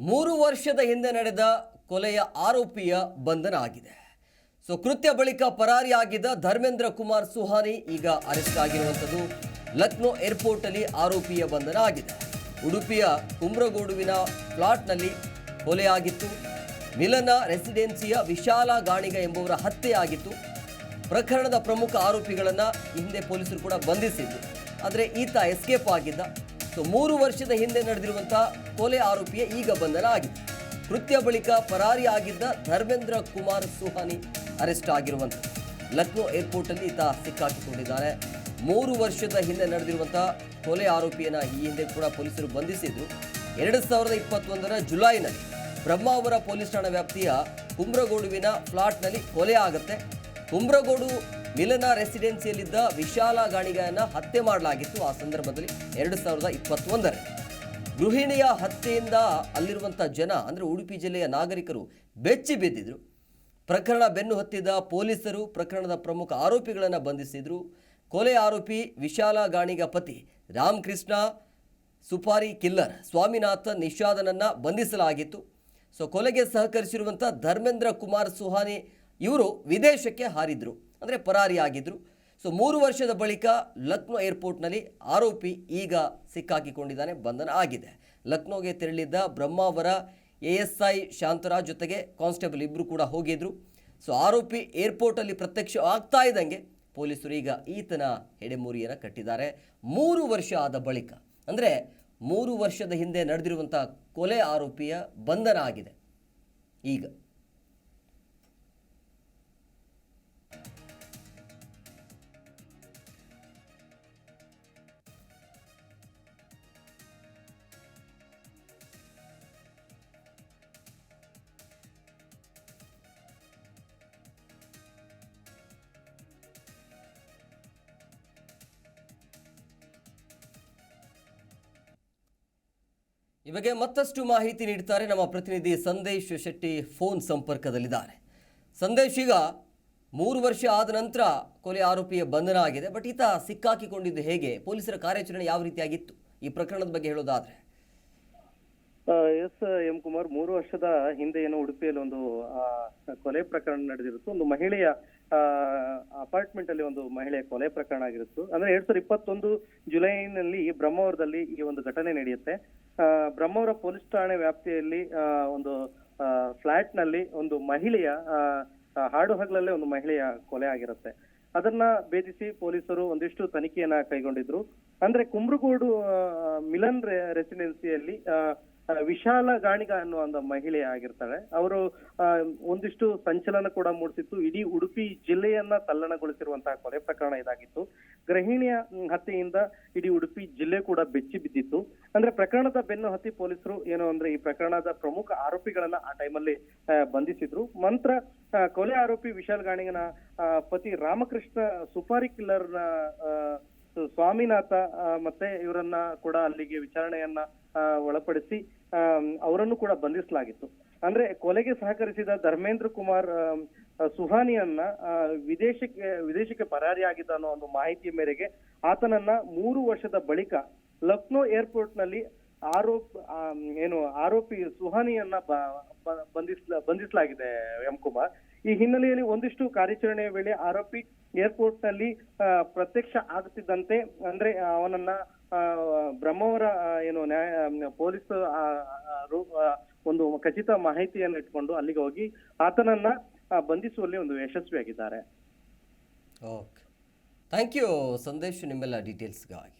ಮೂರು ವರ್ಷದ ಹಿಂದೆ ನಡೆದ ಕೊಲೆಯ ಆರೋಪಿಯ ಬಂಧನ ಆಗಿದೆ. ಸೊ, ಕೃತ್ಯ ಬಳಿಕ ಪರಾರಿಯಾಗಿದ್ದ ಧರ್ಮೇಂದ್ರ ಕುಮಾರ್ ಸುಹಾನಿ ಈಗ ಅರೆಸ್ಟ್ ಆಗಿರುವಂಥದ್ದು. ಲಕ್ನೋ ಏರ್ಪೋರ್ಟ್ ಅಲ್ಲಿ ಆರೋಪಿಯ ಬಂಧನ ಆಗಿದೆ. ಉಡುಪಿಯ ಕುಮ್ರಗೋಡುವಿನ ಫ್ಲಾಟ್ನಲ್ಲಿ ಕೊಲೆಯಾಗಿತ್ತು ಮಿಲನ ರೆಸಿಡೆನ್ಸಿಯ ವಿಶಾಲ ಗಾಣಿಗ ಎಂಬುವರ ಹತ್ಯೆಯಾಗಿತ್ತು ಪ್ರಕರಣದ ಪ್ರಮುಖ ಆರೋಪಿಗಳನ್ನು ಹಿಂದೆ ಪೊಲೀಸರು ಕೂಡ ಬಂಧಿಸಿದ್ದು ಆದರೆ ಈತ ಎಸ್ಕೇಪ್ ಆಗಿದ್ದ. ಸೊ ಮೂರು ವರ್ಷದ ಹಿಂದೆ ನಡೆದಿರುವಂಥ ಕೊಲೆ ಆರೋಪಿಯ ಈಗ ಬಂಧನ ಆಗಿದೆ. ಕೃತ್ಯ ಬಳಿಕ ಪರಾರಿ ಆಗಿದ್ದ ಧರ್ಮೇಂದ್ರ ಕುಮಾರ್ ಸುಹಾನಿ ಅರೆಸ್ಟ್ ಆಗಿರುವಂಥ ಲಕ್ನೋ ಏರ್ಪೋರ್ಟಲ್ಲಿ ಈತ ಸಿಕ್ಕಾಕಿಕೊಂಡಿದ್ದಾನೆ. ಮೂರು ವರ್ಷದ ಹಿಂದೆ ನಡೆದಿರುವಂಥ ಕೊಲೆ ಆರೋಪಿಯನ್ನ ಈ ಹಿಂದೆ ಕೂಡ ಪೊಲೀಸರು ಬಂಧಿಸಿದ್ರು. ಎರಡು ಸಾವಿರದ ಇಪ್ಪತ್ತೊಂದರ ಜುಲೈನಲ್ಲಿ ಬ್ರಹ್ಮಾವರ ಪೊಲೀಸ್ ಠಾಣಾ ವ್ಯಾಪ್ತಿಯ ಕುಮ್ರಗೋಡುವಿನ ಫ್ಲಾಟ್ನಲ್ಲಿ ಕೊಲೆ ಆಗುತ್ತೆ. ಕುಮ್ರಗೋಡು ಮಿಲನ ರೆಸಿಡೆನ್ಸಿಯಲ್ಲಿದ್ದ ವಿಶಾಲ ಗಾಣಿಗನ ಹತ್ಯೆ ಮಾಡಲಾಗಿತ್ತು ಆ ಸಂದರ್ಭದಲ್ಲಿ ಎರಡು ಸಾವಿರದ ಇಪ್ಪತ್ತೊಂದರಲ್ಲಿ. ಗೃಹಿಣಿಯ ಹತ್ಯೆಯಿಂದ ಅಲ್ಲಿರುವಂಥ ಜನ, ಅಂದರೆ ಉಡುಪಿ ಜಿಲ್ಲೆಯ ನಾಗರಿಕರು ಬೆಚ್ಚಿ ಬಿದ್ದಿದ್ರು. ಪ್ರಕರಣ ಬೆನ್ನು ಹತ್ತಿದ ಪೊಲೀಸರು ಪ್ರಕರಣದ ಪ್ರಮುಖ ಆರೋಪಿಗಳನ್ನು ಬಂಧಿಸಿದರು. ಕೊಲೆ ಆರೋಪಿ ವಿಶಾಲ ಗಾಣಿಗ ಪತಿ ರಾಮಕೃಷ್ಣ ಸುಪಾರಿ ಕಿಲ್ಲರ್ ಸ್ವಾಮಿನಾಥನ್ ನಿಷಾದನನ್ನು ಬಂಧಿಸಲಾಗಿತ್ತು. ಸೊ, ಕೊಲೆಗೆ ಸಹಕರಿಸಿರುವಂಥ ಧರ್ಮೇಂದ್ರ ಕುಮಾರ್ ಸುಹಾನಿ ಇವರು ವಿದೇಶಕ್ಕೆ ಹಾರಿದ್ರು. ಅಂದರೆ ಪರಾರಿಯಾಗಿದ್ದರು ಸೊ ಮೂರು ವರ್ಷದ ಬಳಿಕ ಲಕ್ನೋ ಏರ್ಪೋರ್ಟ್ನಲ್ಲಿ ಆರೋಪಿ ಈಗ ಸಿಕ್ಕಾಕಿಕೊಂಡಿದ್ದಾನೆ, ಬಂಧನ ಆಗಿದೆ. ಲಕ್ನೋಗೆ ತೆರಳಿದ್ದ Brahmavar A S I Shantaraj ಜೊತೆಗೆ ಕಾನ್ಸ್ಟೇಬಲ್ ಇಬ್ಬರು ಕೂಡ ಹೋಗಿದ್ರು. ಸೊ ಆರೋಪಿ ಏರ್ಪೋರ್ಟಲ್ಲಿ ಪ್ರತ್ಯಕ್ಷ ಆಗ್ತಾ ಇದ್ದಂಗೆ ಪೊಲೀಸರು ಈಗ ಈತನ ಹೆಡೆಮೂರಿಯನ್ನು ಕಟ್ಟಿದ್ದಾರೆ. ಮೂರು ವರ್ಷ ಆದ ಬಳಿಕ, ಅಂದರೆ ಮೂರು ವರ್ಷದ ಹಿಂದೆ ನಡೆದಿರುವಂಥ ಕೊಲೆ ಆರೋಪಿಯ ಬಂಧನ ಆಗಿದೆ. ಈಗ ಈ ಬಗ್ಗೆ ಮತ್ತಷ್ಟು ಮಾಹಿತಿ ನೀಡ್ತಾರೆ ನಮ್ಮ ಪ್ರತಿನಿಧಿ ಸಂದೇಶ್ ಶೆಟ್ಟಿ ಫೋನ್ ಸಂಪರ್ಕದಲ್ಲಿದ್ದಾರೆ. ಸಂದೇಶ್ ಈಗ ಮೂರು ವರ್ಷ ಆದ ನಂತರ ಕೊಲೆ ಆರೋಪಿಯ ಬಂಧನ ಆಗಿದೆ. ಬಟ್ ಈತ ಸಿಕ್ಕಾಕಿಕೊಂಡಿದ್ದು ಹೇಗೆ? ಪೊಲೀಸರ ಕಾರ್ಯಾಚರಣೆ ಯಾವ ರೀತಿಯಾಗಿತ್ತು? ಈ ಪ್ರಕರಣದ ಬಗ್ಗೆ ಹೇಳೋದಾದ್ರೆ. ಎಸ್, ಎಂ ಕುಮಾರ್, ಮೂರು ವರ್ಷದ ಹಿಂದೆ ಏನೋ ಉಡುಪಿಯಲ್ಲಿ ಒಂದು ಕೊಲೆ ಪ್ರಕರಣ ನಡೆದಿರುತ್ತೆ. ಒಂದು ಮಹಿಳೆಯ ಅಪಾರ್ಟ್ಮೆಂಟ್ ಅಲ್ಲಿ ಒಂದು ಮಹಿಳೆಯ ಕೊಲೆ ಪ್ರಕರಣ ಆಗಿರುತ್ತು. ಅಂದ್ರೆ ಎರಡ್ ಸಾವಿರದ ಇಪ್ಪತ್ತೊಂದು ಜುಲೈನಲ್ಲಿ ಬ್ರಹ್ಮವರದಲ್ಲಿ ಈ ಒಂದು ಘಟನೆ ನಡೆಯುತ್ತೆ. ಬ್ರಹ್ಮಾವರ ಪೊಲೀಸ್ ಠಾಣೆ ವ್ಯಾಪ್ತಿಯಲ್ಲಿ ಒಂದು ಫ್ಲಾಟ್ನಲ್ಲಿ ಒಂದು ಮಹಿಳೆಯ ಹಾಡು ಹಗಲಲ್ಲೇ ಒಂದು ಮಹಿಳೆಯ ಕೊಲೆ ಆಗಿರುತ್ತೆ. ಅದನ್ನ ಭೇದಿಸಿ ಪೊಲೀಸರು ಒಂದಿಷ್ಟು ತನಿಖೆಯನ್ನ ಕೈಗೊಂಡಿದ್ರು. ಅಂದ್ರೆ ಕುಮ್ರಗೋಡು ಮಿಲನ್ ರೆಸಿಡೆನ್ಸಿಯಲ್ಲಿ ವಿಶಾಲ ಗಾಣಿಗ ಒಂದು ಮಹಿಳೆ ಆಗಿರ್ತಾಳೆ. ಅವರು ಒಂದಿಷ್ಟು ಸಂಚಲನ ಕೂಡ ಮೂಡಿಸಿತ್ತು. ಇಡೀ ಉಡುಪಿ ಜಿಲ್ಲೆಯನ್ನ ತಲ್ಲಣಗೊಳಿಸಿರುವಂತಹ ಕೊಲೆ ಪ್ರಕರಣ ಇದಾಗಿತ್ತು. ಗೃಹಿಣಿಯ ಹತ್ಯೆಯಿಂದ ಇಡೀ ಉಡುಪಿ ಜಿಲ್ಲೆ ಕೂಡ ಬೆಚ್ಚಿ ಬಿದ್ದಿತ್ತು. ಅಂದ್ರೆ ಪ್ರಕರಣದ ಬೆನ್ನು ಹತ್ತಿ ಪೊಲೀಸರು ಏನು ಅಂದ್ರೆ ಈ ಪ್ರಕರಣದ ಪ್ರಮುಖ ಆರೋಪಿಗಳನ್ನ ಆ ಟೈಮಲ್ಲಿ ಬಂಧಿಸಿದ್ರು. ಮಂತ್ರ ಕೊಲೆ ಆರೋಪಿ ವಿಶಾಲ್ ಗಾಣಿಗನ ಪತಿ ರಾಮಕೃಷ್ಣ ಸುಪಾರಿ ಕಿಲ್ಲರ್ನ ಸ್ವಾಮಿನಾಥ ಮತ್ತೆ ಇವರನ್ನ ಕೂಡ ಅಲ್ಲಿಗೆ ವಿಚಾರಣೆಯನ್ನ ಒಳಪಡಿಸಿ ಅವರನ್ನು ಕೂಡ ಬಂಧಿಸಲಾಗಿತ್ತು. ಅಂದ್ರೆ ಕೊಲೆಗೆ ಸಹಕರಿಸಿದ ಧರ್ಮೇಂದ್ರ ಕುಮಾರ್ ಸುಹಾನಿಯನ್ನ ವಿದೇಶಕ್ಕೆ ವಿದೇಶಕ್ಕೆ ಪರಾರಿಯಾಗಿದ್ದ ಅನ್ನೋ ಒಂದು ಮಾಹಿತಿಯ ಮೇರೆಗೆ ಆತನನ್ನ ಮೂರು ವರ್ಷದ ಬಳಿಕ ಲಕ್ನೋ ಏರ್ಪೋರ್ಟ್ನಲ್ಲಿ ಆರೋಪ ಏನು, ಆರೋಪಿ ಸುಹಾನಿಯನ್ನ ಬಂಧಿಸ್ಲ, ಬಂಧಿಸಲಾಗಿದೆ ಎಂ ಕುಮಾರ್. ಈ ಹಿನ್ನೆಲೆಯಲ್ಲಿ ಒಂದಿಷ್ಟು ಕಾರ್ಯಾಚರಣೆಯ ವೇಳೆ ಆರೋಪಿ ಏರ್ಪೋರ್ಟ್ನಲ್ಲಿ ಪ್ರತ್ಯಕ್ಷ ಆಗುತ್ತಿದ್ದಂತೆ, ಅಂದ್ರೆ ಅವನನ್ನ ಬ್ರಹ್ಮವರ ಏನು ನ್ಯಾಯ ಪೊಲೀಸ್ ಒಂದು ಖಚಿತ ಮಾಹಿತಿಯನ್ನು ಇಟ್ಕೊಂಡು ಅಲ್ಲಿಗೆ ಹೋಗಿ ಆತನನ್ನ ಬಂಧಿಸುವಲ್ಲಿ ಒಂದು ಯಶಸ್ವಿಯಾಗಿದ್ದಾರೆ. ಓಕೆ. ಥ್ಯಾಂಕ್ ಯು ಸಂದೇಶ್, ನಿಮ್ಮೆಲ್ಲ ಡೀಟೇಲ್ಸ್ಗಾಗಿ.